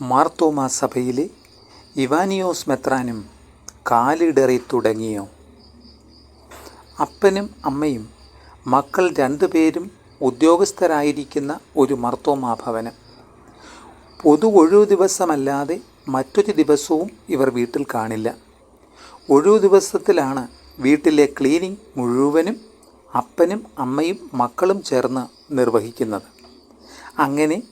മാർത്തോമാ സഭയിലെ ഇവാനിയോസ് മെത്രാനും കാലിടറി തുടങ്ങിയോ? അപ്പനും അമ്മയും മക്കൾ രണ്ടുപേരും ഉദ്യോഗസ്ഥരായിരിക്കുന്ന ഒരു മർത്തോമാ ഭവനം. പൊതു ഒഴിവു ദിവസമല്ലാതെ മറ്റൊരു ദിവസവും ഇവർ വീട്ടിൽ കാണില്ല. ഒഴിവു ദിവസത്തിലാണ് വീട്ടിലെ ക്ലീനിങ് മുഴുവനും അപ്പനും അമ്മയും മക്കളും ചേർന്ന് നിർവഹിക്കുന്നത്. അങ്ങനെ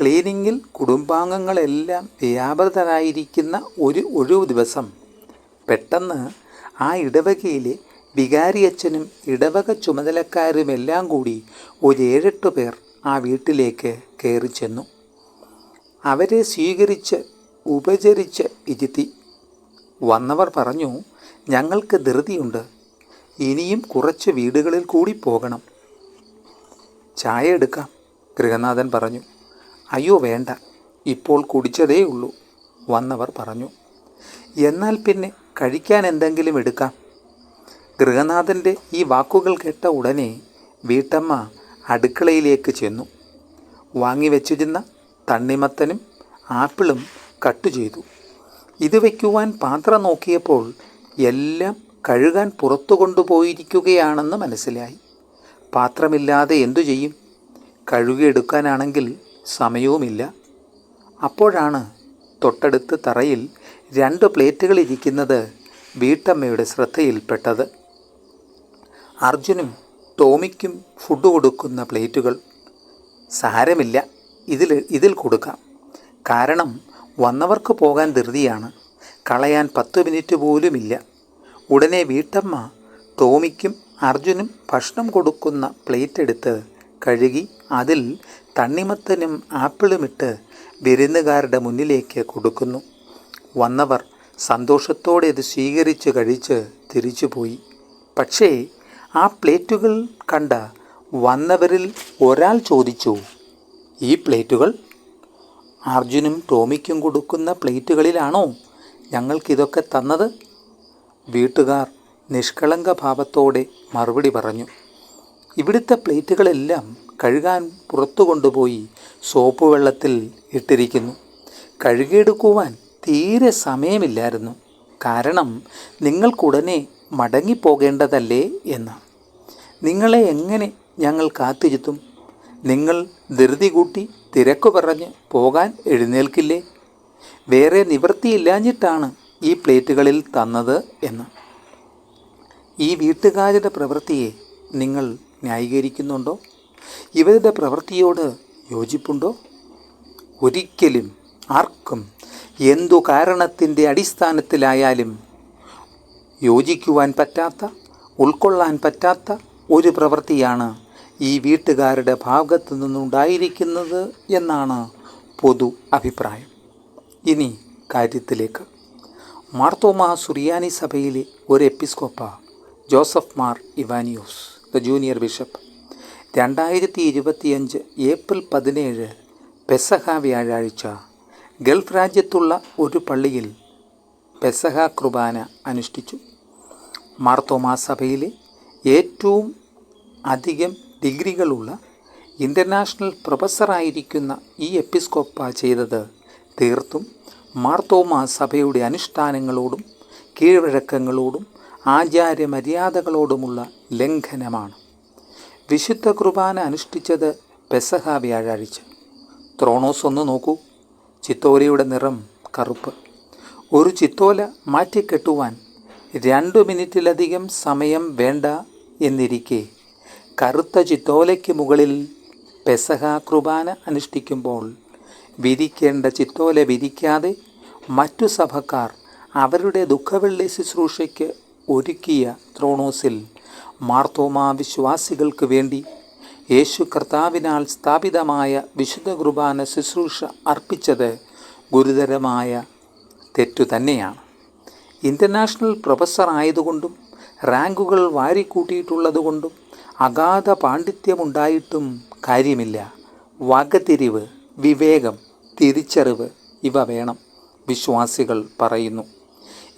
ക്ലീനിങ്ങിൽ കുടുംബാംഗങ്ങളെല്ലാം വ്യാപൃതരായിരിക്കുന്ന ഒരു ഒഴിവു ദിവസം. പെട്ടെന്ന് ആ ഇടവകയിലെ വികാരിയച്ഛനും ഇടവക ചുമതലക്കാരുമെല്ലാം കൂടി ഒരു ഏഴെട്ട് പേർ ആ വീട്ടിലേക്ക് കയറി ചെന്നു. അവരെ സ്വീകരിച്ച് ഉപചരിച്ച് ഇരുത്തി. വന്നവർ പറഞ്ഞു ഞങ്ങൾക്ക് ധൃതിയുണ്ട്. ഇനിയും കുറച്ച് വീടുകളിൽ കൂടി പോകണം. ചായ എടുക്കാം ഗൃഹനാഥൻ പറഞ്ഞു. അയ്യോ വേണ്ട. ഇപ്പോൾ കുടിച്ചതേ ഉള്ളൂ വന്നവർ പറഞ്ഞു. എന്നാൽ പിന്നെ കഴിക്കാൻ എന്തെങ്കിലും എടുക്കാം. ഗൃഹനാഥന്റെ ഈ വാക്കുകൾ കേട്ട ഉടനെ വീട്ടമ്മ അടുക്കളയിലേക്ക് ചെന്നു. വാങ്ങിവെച്ചിരുന്ന തണ്ണിമത്തനും ആപ്പിളും കട്ട് ചെയ്തു. ഇത് വയ്ക്കുവാൻ പാത്രം നോക്കിയപ്പോൾ എല്ലാം കഴുകാൻ പുറത്തു കൊണ്ടുപോയിരിക്കുകയാണെന്ന് മനസ്സിലായി. പാത്രമില്ലാതെ എന്തു ചെയ്യും? കഴുകിയെടുക്കാനാണെങ്കിൽ സമയവുമില്ല. അപ്പോഴാണ് തൊട്ടടുത്ത് തറയിൽ രണ്ട് പ്ലേറ്റുകൾ ഇരിക്കുന്നത് വീട്ടമ്മയുടെ ശ്രദ്ധയിൽപ്പെട്ടത്. അർജുനും ടോമിക്കും ഫുഡ് കൊടുക്കുന്ന പ്ലേറ്റുകൾ. സാരമില്ല ഇതിൽ ഇതിൽ കൊടുക്കാം. കാരണം വന്നവർക്ക് പോകാൻ ധൃതിയാണ്. കളയാൻ പത്ത് മിനിറ്റ് പോലുമില്ല. ഉടനെ വീട്ടമ്മ ടോമിക്കും അർജുനും ഭക്ഷണം കൊടുക്കുന്ന പ്ലേറ്റ് എടുത്ത് കഴുകി അതിൽ തണ്ണിമത്തനും ആപ്പിളുമിട്ട് വിരുന്നുകാരുടെ മുന്നിലേക്ക് കൊടുക്കുന്നു. വന്നവർ സന്തോഷത്തോടെ അത് സ്വീകരിച്ച് കഴിച്ച് തിരിച്ചുപോയി. പക്ഷേ ആ പ്ലേറ്റുകൾ കണ്ട വന്നവരിൽ ഒരാൾ ചോദിച്ചു ഈ പ്ലേറ്റുകൾ? അർജുനും ടോമിക്കും കൊടുക്കുന്ന പ്ലേറ്റുകളിലാണോ ഞങ്ങൾക്കിതൊക്കെ തന്നത്? വീട്ടുകാർ നിഷ്കളങ്ക ഭാവത്തോടെ മറുപടി പറഞ്ഞു ഇവിടുത്തെ പ്ലേറ്റുകളെല്ലാം കഴുകാൻ പുറത്തു കൊണ്ടുപോയി സോപ്പ് വെള്ളത്തിൽ ഇട്ടിരിക്കുന്നു. കഴുകിയെടുക്കുവാൻ തീരെ സമയമില്ലായിരുന്നു. കാരണം നിങ്ങൾക്കുടനെ മടങ്ങിപ്പോകേണ്ടതല്ലേ എന്ന്. നിങ്ങളെ എങ്ങനെ ഞങ്ങൾ കാത്തിരുത്തും നിങ്ങൾ ധൃതി കൂട്ടി തിരക്ക് പറഞ്ഞ് പോകാൻ എഴുന്നേൽക്കില്ലേ? വേറെ നിവൃത്തിയില്ലാഞ്ഞിട്ടാണ് ഈ പ്ലേറ്റുകളിൽ തന്നത് എന്ന്. ഈ വീട്ടുകാരുടെ പ്രവൃത്തിയെ നിങ്ങൾ ന്യായീകരിക്കുന്നുണ്ടോ? ഇവരുടെ പ്രവൃത്തിയോട് യോജിപ്പുണ്ടോ? ഒരിക്കലും ആർക്കും എന്തു കാരണത്തിന്റെ അടിസ്ഥാനത്തിലായാലും യോജിക്കുവാൻ പറ്റാത്ത ഉൾക്കൊള്ളാൻ പറ്റാത്ത ഒരു പ്രവൃത്തിയാണ് ഈ വീട്ടുകാരുടെ ഭാഗത്തു നിന്നുണ്ടായിരിക്കുന്നത് എന്നാണ് പൊതു അഭിപ്രായം. ഇനി കാര്യത്തിലേക്ക്. മാർത്തോമാ സുറിയാനി സഭയിലെ ഒരു എപ്പിസ്കോപ്പ Joseph Mar Ivanios. The junior bishop. രണ്ടായിരത്തി ഇരുപത്തിയഞ്ച് ഏപ്രിൽ പതിനേഴ് പെസഹ വ്യാഴാഴ്ച ഗൾഫ് രാജ്യത്തുള്ള ഒരു പള്ളിയിൽ പെസഹ കുർബാന അനുഷ്ഠിച്ചു. മാർത്തോമാ സഭയിലെ ഏറ്റവും അധികം ഡിഗ്രികളുള്ള ഇന്റർനാഷണൽ പ്രൊഫസറായിരിക്കുന്ന ഈ എപ്പിസ്കോപ്പ ചെയ്തത് തീർത്തും മാർത്തോമാ സഭയുടെ അനുഷ്ഠാനങ്ങളോടും കീഴ്വഴക്കങ്ങളോടും ആചാര്യമര്യാദകളോടുമുള്ള ലംഘനമാണ്. വിശുദ്ധ കുർബാന അനുഷ്ഠിച്ചത് പെസഹ വ്യാഴാഴ്ച ത്രോണോസ് ഒന്ന് നോക്കൂ. ചിത്തോലയുടെ നിറം കറുപ്പ്. ഒരു ചിത്തോല മാറ്റിക്കെട്ടുവാൻ രണ്ടു മിനിറ്റിലധികം സമയം വേണ്ട എന്നിരിക്കെ കറുത്ത ചിത്തോലയ്ക്ക് മുകളിൽ പെസഹ കുർബാന അനുഷ്ഠിക്കുമ്പോൾ വിരിക്കേണ്ട ചിത്തോല വിരിക്കാതെ മറ്റു സഭക്കാർ അവരുടെ ദുഃഖവെള്ളി ശുശ്രൂഷയ്ക്ക് ഒരുക്കിയ ത്രോണോസിൽ മാർത്തോമാ വിശ്വാസികൾക്ക് വേണ്ടി യേശു കർത്താവിനാൽ സ്ഥാപിതമായ വിശുദ്ധ കുർബാന ശുശ്രൂഷ അർപ്പിച്ചത് ഗുരുതരമായ തെറ്റു തന്നെയാണ്. ഇന്റർനാഷണൽ പ്രൊഫസർ ആയതുകൊണ്ടും റാങ്കുകൾ വാരിക്കൂട്ടിയിട്ടുള്ളതുകൊണ്ടും അഗാധ പാണ്ഡിത്യമുണ്ടായിട്ടും കാര്യമില്ല. വകതിരിവ് വിവേകം തിരിച്ചറിവ് ഇവ വേണം വിശ്വാസികൾ പറയുന്നു.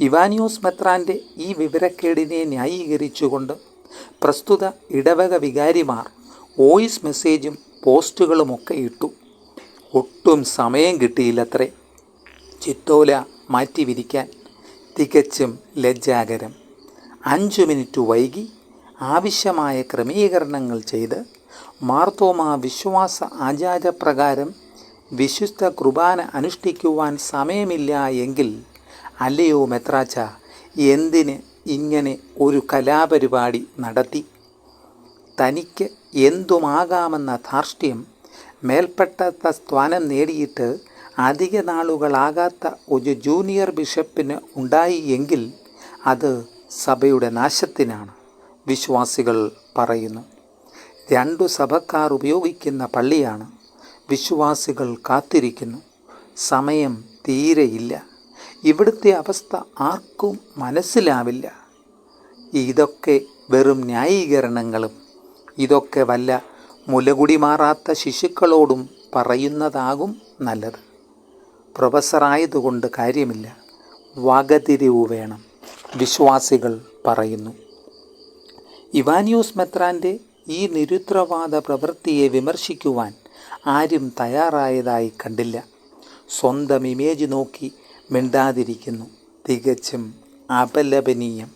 ഇവാനിയോസ് മെത്രാന്റെ ഈ വിവരക്കേടിനെ ന്യായീകരിച്ചുകൊണ്ട് പ്രസ്തുത ഇടവക വികാരിമാർ വോയിസ് മെസ്സേജും പോസ്റ്റുകളുമൊക്കെ ഇട്ടു. ഒട്ടും സമയം കിട്ടിയില്ലത്രേ. ചിത്തോല മാറ്റി വിരിക്കാൻ തികച്ചും ലജ്ജാകരം. അഞ്ചു മിനിറ്റ് വൈകി ആവശ്യമായ ക്രമീകരണങ്ങൾ ചെയ്ത് മാർത്തോമാ വിശ്വാസ ആചാരപ്രകാരം വിശുദ്ധ കുർബാന അനുഷ്ഠിക്കുവാൻ സമയമില്ല എങ്കിൽ അല്ലയോ മെത്രാച്ച എന്തിന് ഇങ്ങനെ ഒരു കലാപരിപാടി നടത്തി? തനിക്ക് എന്തുമാകാമെന്ന ധാർഷ്ട്യം മേൽപ്പെട്ട സ്ഥാനം നേടിയിട്ട് അധിക നാളുകളാകാത്ത ഒരു ജൂനിയർ ബിഷപ്പിന് ഉണ്ടായി എങ്കിൽ അത് സഭയുടെ നാശത്തിനാണ് വിശ്വാസികൾ പറയുന്നു. രണ്ടു സഭക്കാർ ഉപയോഗിക്കുന്ന പള്ളിയാണ് വിശ്വാസികൾ കാത്തിരിക്കുന്നു. സമയം തീരെയില്ല. ഇവിടുത്തെ അവസ്ഥ ആർക്കും മനസ്സിലാവില്ല. ഇതൊക്കെ വെറും ന്യായീകരണങ്ങളും ഇതൊക്കെ വല്ല മുലകുടി മാറാത്ത ശിശുക്കളോടും പറയുന്നതാകും നല്ലത്. പ്രൊഫസറായതുകൊണ്ട് കാര്യമില്ല. വകതിരിവ് വേണം വിശ്വാസികൾ പറയുന്നു. ഇവാനിയൂസ് മെത്രാന്റെ ഈ നിരുദ്രവാദ പ്രവൃത്തിയെ വിമർശിക്കുവാൻ ആരും തയ്യാറായതായി കണ്ടില്ല. സ്വന്തം ഇമേജ് നോക്കി മിണ്ടാതിരിക്കുന്നു. തികച്ചും അപലപനീയം.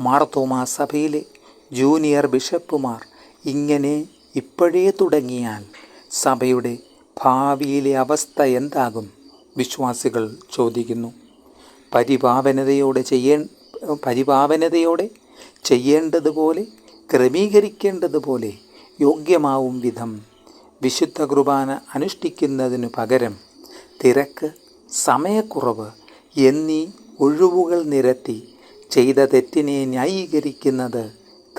മാർത്തോമാ സഭയിലെ ജൂനിയർ ബിഷപ്പുമാർ ഇങ്ങനെ ഇപ്പോഴേ തുടങ്ങിയാൽ സഭയുടെ ഭാവിയിലെ അവസ്ഥ എന്താകും? വിശ്വാസികൾ ചോദിക്കുന്നു. പരിപാവനതയോടെ ചെയ്യേ പരിപാവനതയോടെ ചെയ്യേണ്ടതുപോലെ ക്രമീകരിക്കേണ്ടതുപോലെ യോഗ്യമാവും വിധം വിശുദ്ധ കുർബാന അനുഷ്ഠിക്കുന്നതിനു പകരം തിരക്ക് സമയക്കുറവ് എന്നീ ഒഴിവുകൾ നിരത്തി ചെയ്ത തെറ്റിനെ ന്യായീകരിക്കുന്നത്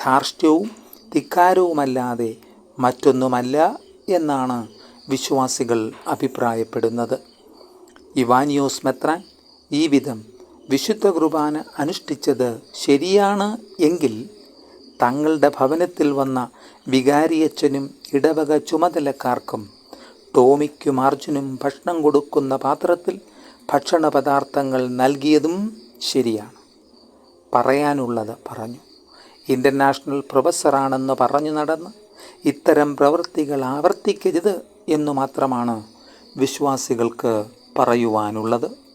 ധാർഷ്ട്യവും ധിക്കാരവുമല്ലാതെ മറ്റൊന്നുമല്ല എന്നാണ് വിശ്വാസികൾ അഭിപ്രായപ്പെടുന്നത്. ഇവാനിയോസ് മെത്രാൻ ഈ വിധം വിശുദ്ധ കുർബാന അനുഷ്ഠിച്ചത് ശരിയാണ് എങ്കിൽ തങ്ങളുടെ ഭവനത്തിൽ വന്ന വികാരിയച്ഛനും ഇടവക ചുമതലക്കാർക്കും ടോമിക്കും അർജുനും ഭക്ഷണം കൊടുക്കുന്ന പാത്രത്തിൽ ഭക്ഷണ പദാർത്ഥങ്ങൾ നൽകിയതും ശരിയാണ്. പറയാനുള്ളത് പറഞ്ഞു. ഇന്റർനാഷണൽ പ്രൊഫസറാണെന്ന് പറഞ്ഞു നടന്ന് ഇത്തരം പ്രവൃത്തികൾ ആവർത്തിക്കരുത് എന്നു മാത്രമാണ് വിശ്വാസികൾക്ക് പറയുവാനുള്ളത്.